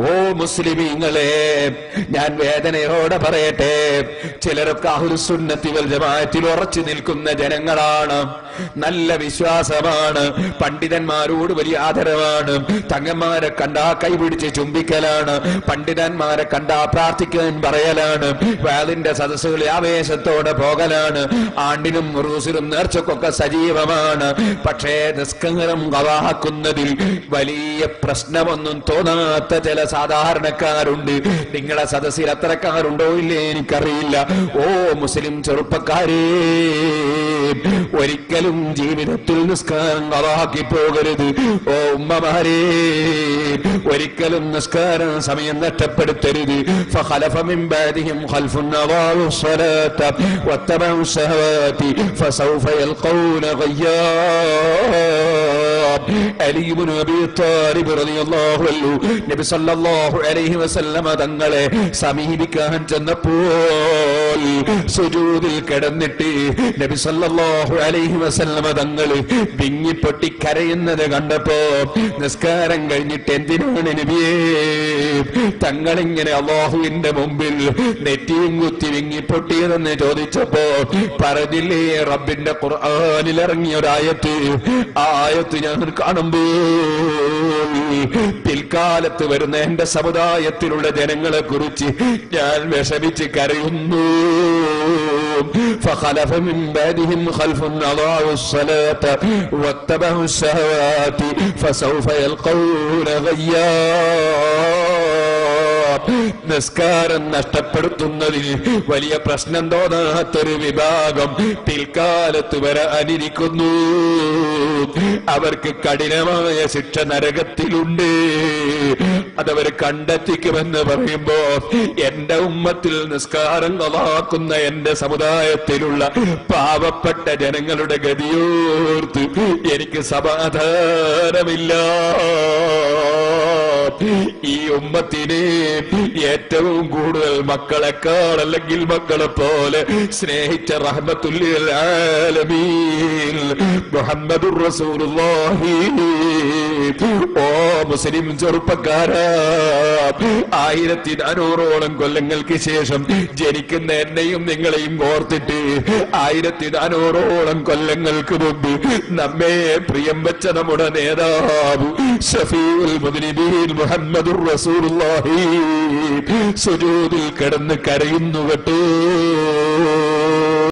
ഓ മുസ്ലിമീങ്ങളെ ഞാൻ വേദനയോടെ പറയട്ടെ. ചിലരൊക്കെ അഹുസുന്നത്തി വൽ ജമാഅത്തിൽ ഉറച്ചു നിൽക്കുന്ന ജനങ്ങളാണ്. നല്ല വിശ്വാസമാണ്. പണ്ഡിതന്മാരോട് വലിയ ആദരവാണ്. തങ്ങന്മാരെ കണ്ടാ കൈപിടിച്ച് ചുംബിക്കലാണ്. പണ്ഡിതന്മാരെ കണ്ടാ പ്രാർത്ഥിക്കാൻ പറയലാണ്. വേദിന്റെ സദസ്സുകളിൽ ആവേശത്തോടെ പോകലാണ്. ആണ്ടിനും റൂസിലും നേർച്ചക്കൊക്കെ സജീവമാണ്. പക്ഷേ നിസ്കങ്ങളും കവാക്കുന്നതിൽ വലിയ പ്രശ്നമൊന്നും തോന്നാത്ത ചില സാധാരണക്കാരുണ്ട്. നിങ്ങളെ സദസ്സിൽ അത്തരക്കാരുണ്ടോ ഇല്ലേ എനിക്കറിയില്ല. ഓ മുസ്ലിം ചെറുപ്പക്കാരേ. ഒരിക്കലും ജീവിതത്തിൽ നിസ്കാരം കവാക്കി പോകരുത് ഓ ഉമ്മമാരേ ഒരിക്കലും നിസ്കാരം സമയം നഷ്ടപ്പെടുത്തരുത് فخلف من بعدهم خلف أضاعوا الصلاة واتبعوا الشهوات فسوف يلقون غيا അലി ഇബ്നു അബീ താലിബ് റളിയല്ലാഹു അൻഹു നബി സല്ലല്ലാഹു അലൈഹി വസല്ലമ തങ്ങളെ സമീപിക്കാൻ ചെന്നപ്പോൾ സുജൂദിൽ കിടന്നിട്ട് നബി സല്ലല്ലാഹു അലൈഹി വസല്ലമ തങ്ങൾ വിങ്ങിപ്പൊട്ടി കരയുന്നത് കണ്ടപ്പോ നിസ്കാരം കഴിഞ്ഞിട്ട് എന്തിനാണ് നബിയേ? തങ്ങളിങ്ങനെ അള്ളാഹുവിന്റെ മുമ്പിൽ നെറ്റിയും കുത്തി വിങ്ങിപ്പൊട്ടിയതെന്ന് ചോദിച്ചപ്പോ പറഞ്ഞില്ലേ റബ്ബിന്റെ ഖുർആനിൽ ഇറങ്ങിയ ഒരായത്ത് ആ ആയത്ത് ഞാൻ കാണുമ്പോൾ പിൽക്കാലത്ത് വരുന്ന എന്റെ സമുദായത്തിലുള്ള ജനങ്ങളെ കുറിച്ച് ഞാൻ വിഷമിച്ച് കരയുന്നു. فخلف من بعدهم خلف أضاعوا الصلاة واتبعوا الشهوات فسوف يلقون غيا നിസ്കാരം നഷ്ടപ്പെടുത്തുന്നതിൽ വലിയ പ്രശ്നം തോന്നാത്തൊരു വിഭാഗം പിൽക്കാലത്ത് വരെ അനുരിക്കുന്നു. അവർക്ക് കഠിനമായ ശിക്ഷ നരകത്തിലുണ്ട്. അതവർ കണ്ടെത്തിക്കുമെന്ന് പറയുമ്പോ എന്റെ ഉമ്മത്തിൽ നിസ്കാരം നവാക്കുന്ന എന്റെ സമുദായത്തിലുള്ള പാവപ്പെട്ട ജനങ്ങളുടെ ഗതിയോർത്ത് എനിക്ക് സമാധാനമില്ല. ഈ ഉമ്മത്തിനെ ഏറ്റവും കൂടുതൽ മക്കളെക്കാൾ അല്ലെങ്കിൽ മക്കളെ പോലെ സ്നേഹിച്ച മുഹമ്മദുർ റസൂലുള്ളാഹി. ഓ മുസ്ലിം ചെറുപ്പക്കാരാ ആയിരത്തി നാനൂറോളം കൊല്ലങ്ങൾക്ക് ശേഷം ജനിക്കുന്ന എന്നെയും നിങ്ങളെയും ഓർത്തിട്ട് ആയിരത്തി നാനൂറോളം കൊല്ലങ്ങൾക്ക് മുമ്പ് നമ്മെ പ്രിയം വെച്ച നമ്മുടെ നേതാവ് മുഹമ്മദുർ റസൂലുള്ളാഹി. സുജൂദിൽ